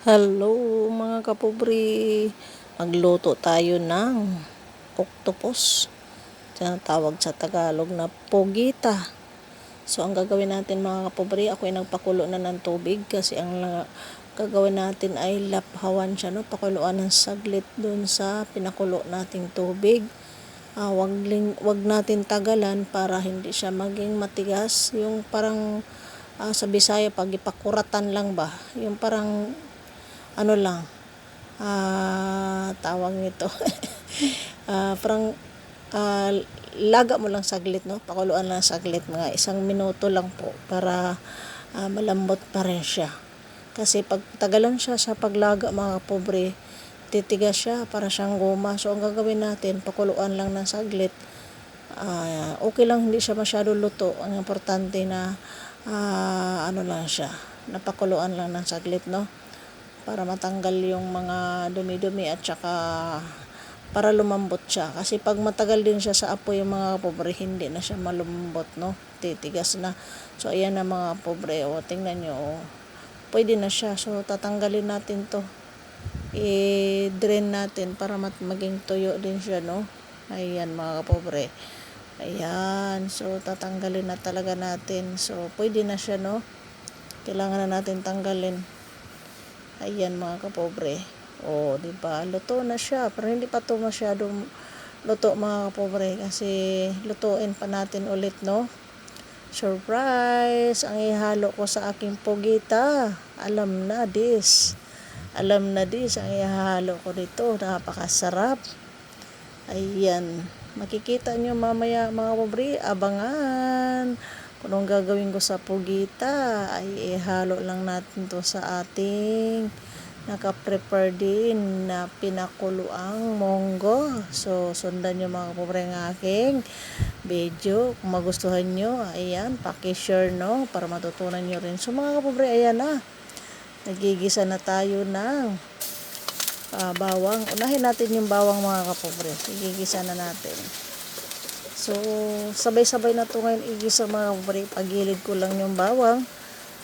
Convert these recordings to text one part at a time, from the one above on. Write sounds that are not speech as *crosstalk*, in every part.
Hello mga kapobri. Magluto tayo ng octopus. Tinatawag sa Tagalog na pogita. So ang gagawin natin mga kapobri, ako ay nagpakulo na ng tubig kasi ang gagawin natin ay laphawan siya, no? pakuluan ng saglit dun sa pinakulo nating tubig. Ah, wag, ling, wag natin tagalan para hindi siya maging matigas. Yung parang ah, sa Bisaya pag ipakuratan lang ba, yung parang ano lang, ah, tawag nito, *laughs* ah, parang ah, laga mo lang saglit, no? Pakuluan lang saglit, mga isang minuto lang po para ah, malambot pa rin siya. Kasi pag tagalan siya sa paglaga mga pobre, titigas siya para siyang goma. So ang gagawin natin, pakuluan lang ng saglit. Ah, okay lang hindi siya masyado luto. Ang importante na ah, ano lang siya, napakuluan lang ng saglit, no? Para matanggal yung mga dumi-dumi at saka para lumambot siya. Kasi pag matagal din siya sa apoy yung mga pobre, hindi na siya malumambot, no? Titigas na. So, ayan na mga pobre. O, tingnan nyo. O, pwede na siya. So, tatanggalin natin to. I-drain natin para mat maging tuyo din siya, no? Ayan mga pobre. Ayan. So, tatanggalin na talaga natin. So, pwede na siya, no? Kailangan na natin tanggalin. Ayan mga kapobre. O, di ba? Luto na siya. Pero hindi pa to masyadong luto mga kapobre kasi lutuin pa natin ulit, no? Surprise! Ang ihalo ko sa aking pogita. Alam na this. Alam na this ang ihalo ko dito. Napakasarap. Ayan. Makikita nyo mamaya mga pobre. Abangan. Kung anong gagawin ko sa pugita, ay ihalo lang natin to sa ating naka-prepare din na pinakuluang monggo. So, sundan nyo mga pobre ng aking video. Kung magustuhan nyo, ayan, pakishare no, para matutunan nyo rin. So, mga kapobre, ayan na. Nagigisa na tayo ng ah, bawang. Unahin natin yung bawang mga kapobre. Igigisa na natin. So, sabay-sabay na ito ngayon igisa mga kapatid. Pagilid ko lang yung bawang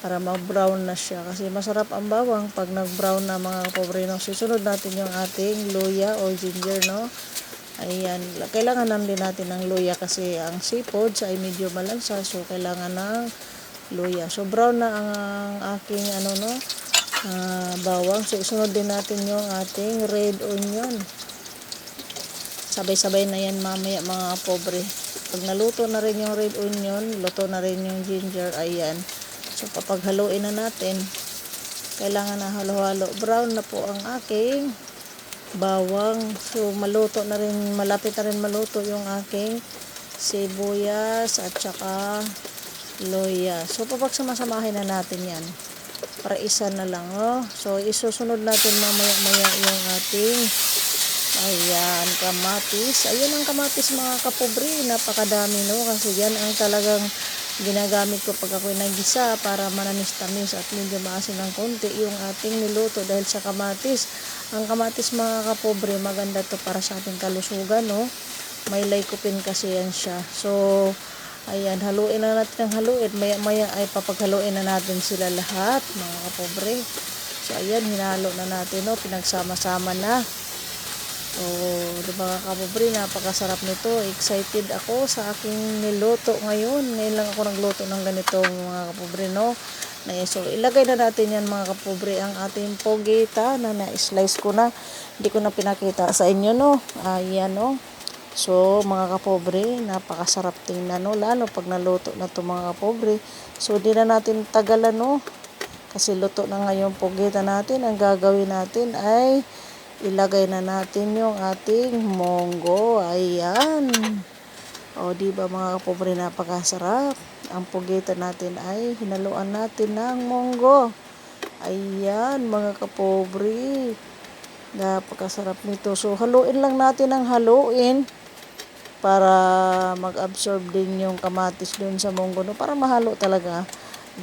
para mag-brown na siya. Kasi masarap ang bawang pag nag-brown na mga kapatid. No? Susunod natin yung ating luya o ginger, no? Ayan. Kailangan naman din natin ng luya kasi ang seafood ay medyo malansa. So, kailangan ng luya. So, brown na ang, ang aking ano, no? ah, bawang. So, isunod din natin yung ating red onion. Sabay-sabay na yan mamaya mga pobre. Pag naluto na rin yung red onion, luto na rin yung ginger, ayan. So papaghaluin na natin, kailangan na halo-halo. Brown na po ang aking bawang. So maluto na rin, malapit na rin maluto yung aking sibuyas at saka loya. So papagsama-samahin na natin yan para isa na lang oh. So isusunod natin mamaya-maya yung ating Ayan, kamatis. Ayan ang kamatis mga kapobre. Napakadami no. Kasi yan ang talagang ginagamit ko pag ako'y nagisa para manamis-tamis at medyo maasin ng konti yung ating niluto dahil sa kamatis. Ang kamatis mga kapobre, maganda to para sa ating kalusugan no. May lycopene kasi yan siya. So, ayan, haluin na natin ang haluin. Maya-maya ay papaghaluin na natin sila lahat mga kapobre. So, ayan, hinalo na natin no. Pinagsama-sama na. So, di ba kapobre, napakasarap nito. Excited ako sa aking niluto ngayon. Ngayon lang ako nagluto ng ganito mga kapobre, no? So, ilagay na natin yan mga kapobre ang ating pogita na na-slice ko na. Hindi ko na pinakita sa inyo, no? Ayan, no? So, mga kapobre, napakasarap tingnan, no? Lalo pag naluto na to mga kapobre. So, di na natin tagalan, no? Kasi luto na ngayon pogita natin. Ang gagawin natin ay ilagay na natin yung ating monggo. Ayan. O, di ba mga kapobre, napakasarap. Ang pugita natin ay hinaluan natin ng monggo. Ayan, mga kapobre. Napakasarap nito. So, haluin lang natin ang haluin para mag-absorb din yung kamatis doon sa monggo. No? Para mahalo talaga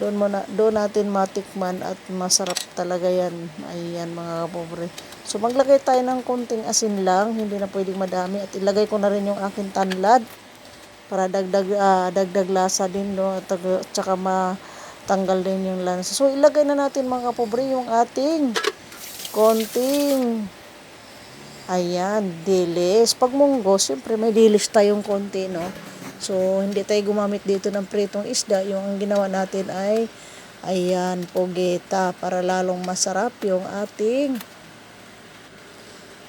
doon mo na doon natin matikman at masarap talaga yan. Ayan mga kapobre. So maglagay tayo ng konting asin lang. Hindi na pwedeng madami. At ilagay ko na rin yung aking tanlad para dagdag ah, dagdag lasa din no? At saka matanggal din yung lansa so ilagay na natin mga kapobre yung ating konting ayan, dilis. Pag munggo, syempre may dilis tayong konti, no? So, hindi tayo gumamit dito ng pritong isda. Yung ang ginawa natin ay, ayan, pogeta para lalong masarap yung ating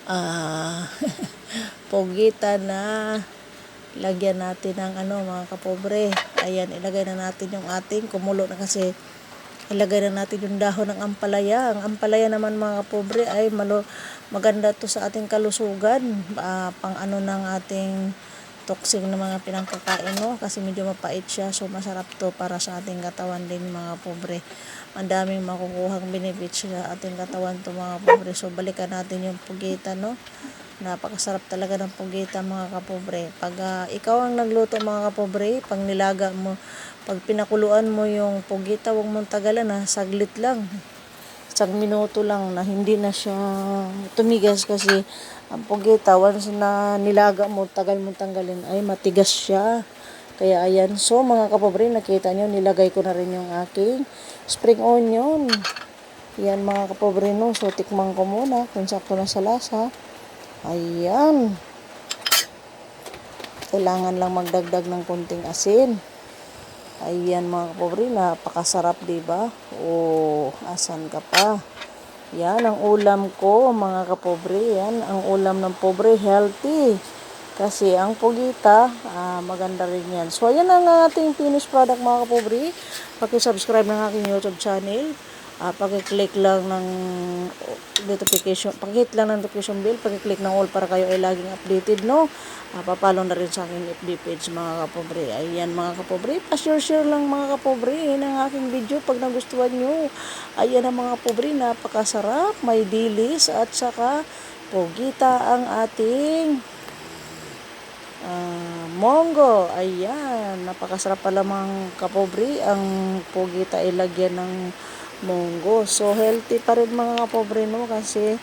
ah *laughs* pogita na lagyan natin ng ano mga kapobre. Ayan, ilagay na natin yung ating kumulo na kasi ilagay na natin yung dahon ng ampalaya. Ang ampalaya naman mga kapobre ay malo, maganda to sa ating kalusugan. Ah, pang ano ng ating toxic na mga pinangkakain no kasi medyo mapait siya. So masarap to para sa ating katawan din mga pobre. Ang daming makukuhang benefits sa ating katawan to mga pobre. So balikan natin yung pugita no? Napakasarap talaga ng pugita mga kapobre. Pag ah, ikaw ang nagluto mga kapobre pag nilaga mo pag pinakuluan mo yung pugita wag mong tagalan ha? Saglit lang isang minuto lang na hindi na siya tumigas kasi ang pugita once na nilaga mo tagal mo tanggalin ay matigas siya. Kaya ayan so mga kapobre nakita nyo nilagay ko na rin yung aking spring onion. Yan mga kapobre no? So tikman ko muna kung sakto na sa lasa. Ayan. Kailangan lang magdagdag ng konting asin Ayan mga kapobre, napakasarap ba? O asan ka pa? Yan ang ulam ko mga kapobre. Yan ang ulam ng pobre, healthy. Kasi ang pugita, ah, maganda rin yan. So ayan ang ating finished product mga kapobre. Paki-subscribe ng aking YouTube channel. Ah, paki-click lang ng notification, paki-hit lang ng notification bell, paki-click ng all para kayo ay laging updated, no? Ah, papalo na rin sa aking FB page mga kapobre. Ayan mga kapobre, pa-share-share lang mga kapobre ng aking video pag nagustuhan nyo. Ayan ang mga kapobre, napakasarap, may dilis at saka pogita ang ating Ah, monggo, ayan, napakasarap pala mga kapobre, ang pugita ilagyan ng monggo. So, healthy pa rin mga kapobre no, kasi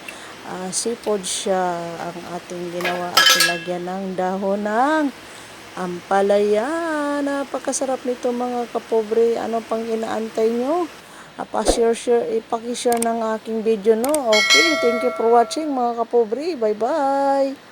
ah, seafood siya ang ating ginawa at ilagyan ng dahon ng ampalaya. Napakasarap nito mga kapobre, ano pang inaantay nyo? Pa-share, share, ipaki-share ng aking video, no? Okay, thank you for watching mga kapobre. Bye-bye!